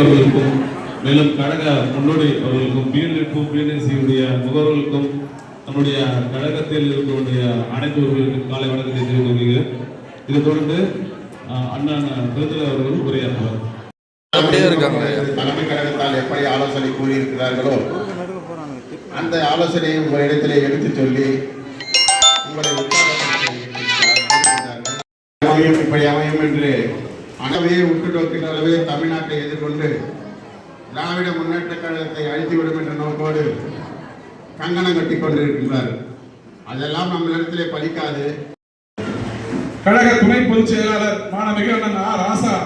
அவர்களுக்கும் மேலும் கழக முன்னோடி அவர்களுக்கும் பிஎல்எஃப்பும் பிஎன்எஸ்சியுடைய முகவர்களுக்கும் நம்முடைய கழகத்தில் இருக்கக்கூடிய அனைத்து காலை வணக்கத்தை தெரிவித்துக் இதை தொடர்ந்து அஹ், அண்ணன் விருதுல அவர்கள் உரையாற்றுவார். தலைமை கழகத்தால் எப்படி ஆலோசனை கூறியிருக்கிறார்களோ அந்த ஆலோசனையை உங்கள் இடத்திலே எடுத்து சொல்லி உங்களை இப்படி அமையும் என்று அனவையே உற்று நோக்கிற அளவே தமிழ்நாட்டை எதிர்கொண்டு திராவிட முன்னேற்ற கழகத்தை அழித்துவிடும் என்ற நோக்கோடு கங்கணம் கட்டி கொண்டிருக்கின்றார் அதெல்லாம் நம்மளிடத்திலே பலிக்காது. கழக துணை பொதுச் செயலாளர் மாணவிகள் அண்ணன் ஆ ராசா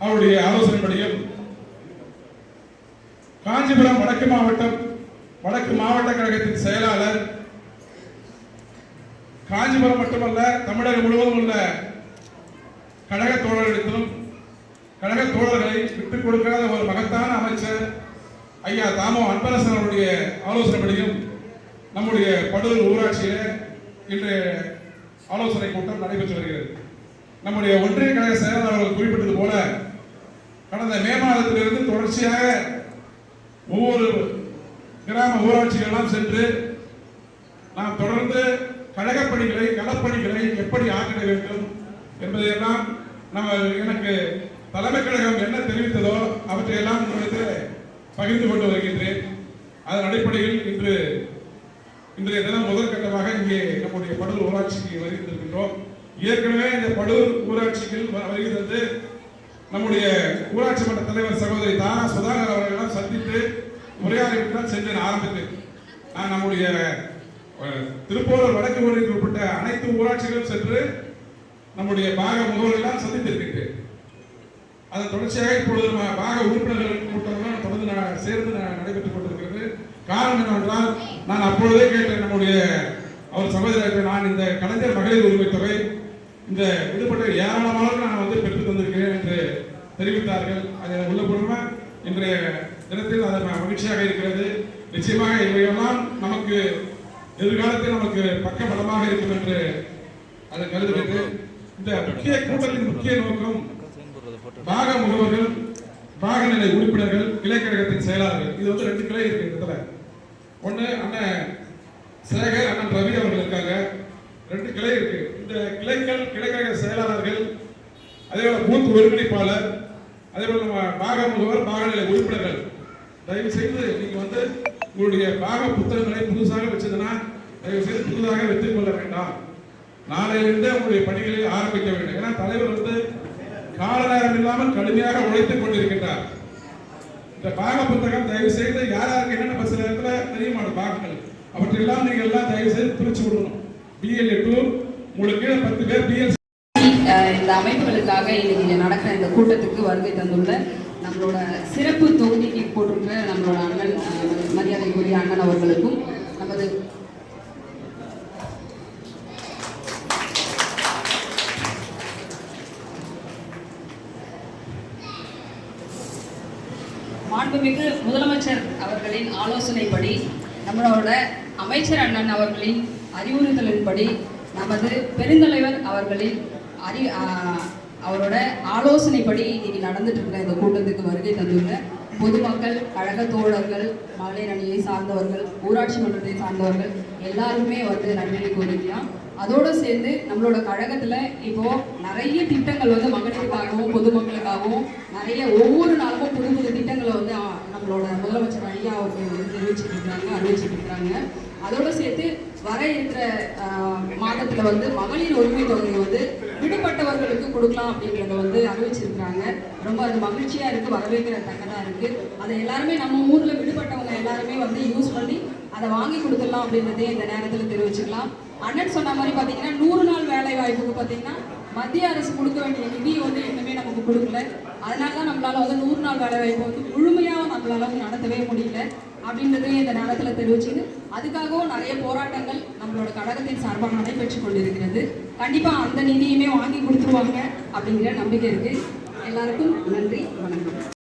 அவருடைய ஆலோசனைப்படியில் காஞ்சிபுரம் வடக்கு மாவட்டம் வடக்கு மாவட்ட கழகத்தின் செயலாளர் காஞ்சிபுரம் மட்டுமல்ல தமிழகம் முழுவதும் உள்ள கழக தோழர்களிடத்திலும் கழக தோழர்களை விட்டுக் கொடுக்காத ஒரு மகத்தான அமைச்சர் ஐயா தாமோ அன்பரசன் அவருடைய ஆலோசனைப்படியும் நம்முடைய படுதல் ஊராட்சியில் இன்று ஆலோசனை கூட்டம் நடைபெற்று வருகிறது. நம்முடைய ஒன்றிய கழக செயலாளர் அவர்கள் குறிப்பிட்டது போல கடந்த மே மாதத்திலிருந்து தொடர்ச்சியாக ஒவ்வொரு கிராம ஊராட்சிகளெல்லாம் சென்று நாம் தொடர்ந்து கழகப் பணிகளை களப்பணிகளை எப்படி ஆக்கிட வேண்டும் என்பதையெல்லாம் நம்ம எனக்கு தலைமை கழகம் என்ன தெரிவித்ததோ அவற்றையெல்லாம் உங்களிடத்தில் பகிர்ந்து கொண்டு வருகின்றேன். அதன் அடிப்படையில் இன்று இன்றைய தினம் முதற்கட்டமாக இங்கே நம்முடைய படூர் ஊராட்சிக்கு வருகின்றிருக்கின்றோம். ஏற்கனவே இந்த படூர் ஊராட்சியில் வருகிறது நம்முடைய ஊராட்சி மன்ற தலைவர் சகோதரி தாரா சுதாகர் அவர்களிடம் சந்தித்து உரையாடிவிட்டு தான் சென்று ஆரம்பித்து நான் நம்முடைய திருப்போரூர் வடக்கு ஊரில் உட்பட்ட அனைத்து ஊராட்சிகளும் சென்று நம்முடைய பாக முகவர்கள்லாம் சந்தித்திருக்கின்றேன் அதன் தொடர்ச்சியாக இப்பொழுது நம்ம பாக உறுப்பினர்கள் கூட்டம்லாம் தொடர்ந்து ந- சேர்ந்து ந- நடைபெற்றுக் கொண்டிருக்கிறது. காரணம் என்னவென்றால் நான் அப்பொழுதே கேட்டேன் நம்முடைய அவர் சகோதரர்கள் நான் இந்த கலைஞர் மகளிர் உரிமை தொகை இந்த விடுபட்ட ஏராளமானவர்கள் நான் வந்து பெற்று தந்திருக்கிறேன் என்று தெரிவித்தார்கள். அதை உள்ள உள்ளபூர்வமா இன்றைய தினத்தில் அதை ம- மகிழ்ச்சியாக இருக்கிறது. நிச்சயமாக இவையெல்லாம் நமக்கு எதிர்காலத்தில் நமக்கு பக்க பலமாக இருக்கும் என்று அதை கருதுகிறேன் இந்த முக்கிய கூட்டத்தின் முக்கிய நோக்கம் பாக முகவர்கள் பாகநிலை உறுப்பினர்கள் கிளைக்கழகத்தின் செயலாளர்கள். இது வந்து ரெண்டு கிளை இருக்கு இந்த இடத்துல. ஒன்று அண்ணன் சேகர் அண்ணன் ரவி அவர்கள் இருக்காங்க. ரெண்டு கிளை இருக்கு. இந்த கிளைகள் கிளைக்கழக செயலாளர்கள் அதே போல பூத் ஒருங்கிணைப்பாளர் அதே போல நம்ம பாக முகவர் பாகநிலை உறுப்பினர்கள். தயவு செய்து நீங்க வந்து உங்களுடைய பாக புத்தகங்களை புதுசாக வச்சதுன்னா தயவு செய்து புதுதாக வைத்துக் கொள்ள வேண்டாம். நாளையிலிருந்தே உங்களுடைய பணிகளை ஆரம்பிக்க வேண்டும். ஏன்னா தலைவர் வந்து கால நேரம் இல்லாமல் கடுமையாக உழைத்துக் கொண்டிருக்கின்றார். இந்த பாக புத்தகம் தயவு செய்து யார் யாருக்கு என்னென்ன பஸ் இடத்துல தெரியுமான பாகங்கள். அவற்றெல்லாம் நீங்க எல்லாம் தயவு செய்து பிரிச்சு விடணும். பிஎல்ஏ டூ உங்களுக்கு பத்து பேர் பிஎல் இந்த அமைப்புகளுக்காக இன்னைக்கு நடக்கிற இந்த கூட்டத்துக்கு வருகை தந்துள்ள நம்மளோட சிறப்பு தொகுதிக்கு போட்டிருக்கிற நம்மளோட அண்ணன் மரியாதைக்குரிய அண்ணன் அவர்களுக்கும் நமது மாண்புமிகு முதலமைச்சர் அவர்களின் ஆலோசனைப்படி நம்மளோட அமைச்சர் அண்ணன் அவர்களின் அறிவுறுத்தலின்படி நமது பெருந்தலைவர் அவர்களின் அறி அவரோட ஆலோசனைப்படி இன்னைக்கு நடந்துட்டு இருக்கிற இந்த கூட்டத்துக்கு வருகை தந்துள்ள பொதுமக்கள் கழக தோழர்கள் மகளிர் அணியை சார்ந்தவர்கள் ஊராட்சி மன்றத்தை சார்ந்தவர்கள் எல்லாருமே வந்து நன்றி கூறிக்கலாம் அதோடு சேர்ந்து நம்மளோட கழகத்தில் இப்போ நிறைய திட்டங்கள் வந்து மகளிருக்காகவும் பொதுமக்களுக்காகவும் நிறைய ஒவ்வொரு நாளும் புது புது திட்டங்களை வந்து ஆ, நம்மளோட முதலமைச்சர் ஐயா அவர்கள் வந்து தெரிவிச்சிட்டு இருக்காங்க அறிவிச்சிட்டு இருக்காங்க அதோட சேர்த்து வர இருக்கிற மாதத்துல வந்து மகளிர் உரிமை தொகையை வந்து விடுபட்டவர்களுக்கு கொடுக்கலாம் அப்படின்றத வந்து அறிவிச்சிருக்காங்க ரொம்ப அது மகிழ்ச்சியா இருக்கு வரவேற்கிற தக்கதா இருக்கு. அதை எல்லாருமே நம்ம ஊர்ல விடுபட்டவங்க எல்லாருமே வந்து யூஸ் பண்ணி அதை வாங்கி கொடுத்துடலாம் அப்படின்றதே இந்த நேரத்தில் தெரிவிச்சுக்கலாம். அண்ணன் சொன்ன மாதிரி பார்த்தீங்கன்னா நூறு நாள் வேலை வாய்ப்புக்கு பார்த்தீங்கன்னா மத்திய அரசு கொடுக்க வேண்டிய நிதி வந்து இன்னுமே நமக்கு கொடுக்கல. அதனால தான் நம்மளால வந்து நூறு நாள் வேலை வாய்ப்பு வந்து முழுமையாக நம்மளால வந்து நடத்தவே முடியல. அப்படின்றதையும் இந்த நேரத்தில் தெரிவிச்சுது அதுக்காகவும் நிறைய போராட்டங்கள் நம்மளோட கழகத்தின் சார்பாக நடைபெற்று கொண்டிருக்கிறது. கண்டிப்பாக அந்த நிதியுமே வாங்கி கொடுத்துருவாங்க அப்படிங்கிற நம்பிக்கை இருக்கு. எல்லாருக்கும் நன்றி வணக்கம்.